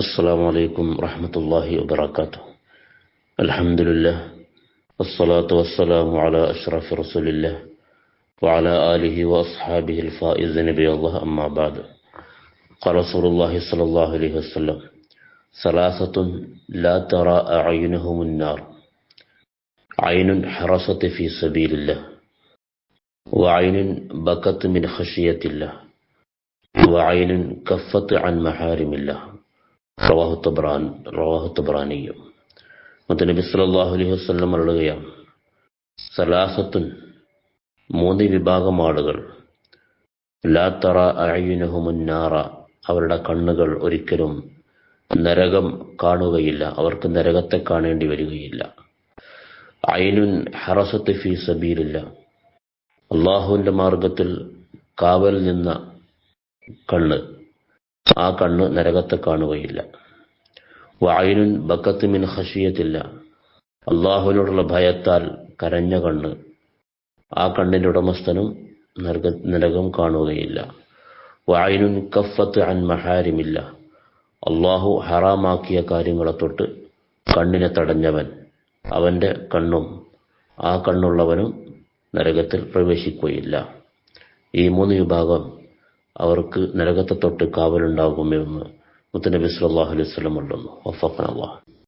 السلام عليكم ورحمة الله وبركاته. الحمد لله. والصلاة والسلام على أشرف رسول الله وعلى آله وأصحابه الفائز نبي الله. أما بعد. قال رسول الله صلى الله عليه وسلم ثلاثة لا ترى أعينهم النار. عين حرست في سبيل الله وعين بكت من خشية الله وعين كفت عن محارم الله. റവാഹു തബ്രാൻ റവാഹു തബ്രാനിയും. മുത്ത് നബി സല്ലല്ലാഹു അലൈഹി വസല്ലം പറയുകയാണ് സലാസത്തുൻ മൂന്ന് വിഭാഗം ആളുകൾ ലാ അവരുടെ കണ്ണുകൾ ഒരിക്കലും നരകം കാണുകയില്ല അവർക്ക് നരകത്തെ കാണേണ്ടി വരികയില്ല. അയിനുൻ ഹറസത്ത് ഫീ സബീലില്ല. അള്ളാഹുവിന്റെ മാർഗത്തിൽ കാവൽ നിന്ന കണ്ണ്. ആ കണ്ണ് നരകത്തെ കാണുകയില്ല. വായുനുൻ ബക്കത്ത് മിൻ ഹഷിയത്തില്ല അള്ളാഹുവിനോടുള്ള ഭയത്താൽ കരഞ്ഞ കണ്ണ്. ആ കണ്ണിന്റെ ഉടമസ്ഥനും നരക നരകം കാണുകയില്ല. വായുനുൻ കഫത്ത് അൻ മഹാരിമില്ല. അള്ളാഹു ഹറാമാക്കിയ കാര്യങ്ങളെ തൊട്ട് കണ്ണിനെ തടഞ്ഞവൻ. അവന്റെ കണ്ണും ആ കണ്ണുള്ളവനും നരകത്തിൽ പ്രവേശിക്കുകയില്ല. ഈ മൂന്ന് വിഭാഗം അവർക്ക് നരകത്തെ തൊട്ട് കാവലുണ്ടാകുമെന്ന് മുത്തനബി സല്ലാഹു അലൈഹി ഉണ്ടെന്നു വഫഖന അല്ലാഹ്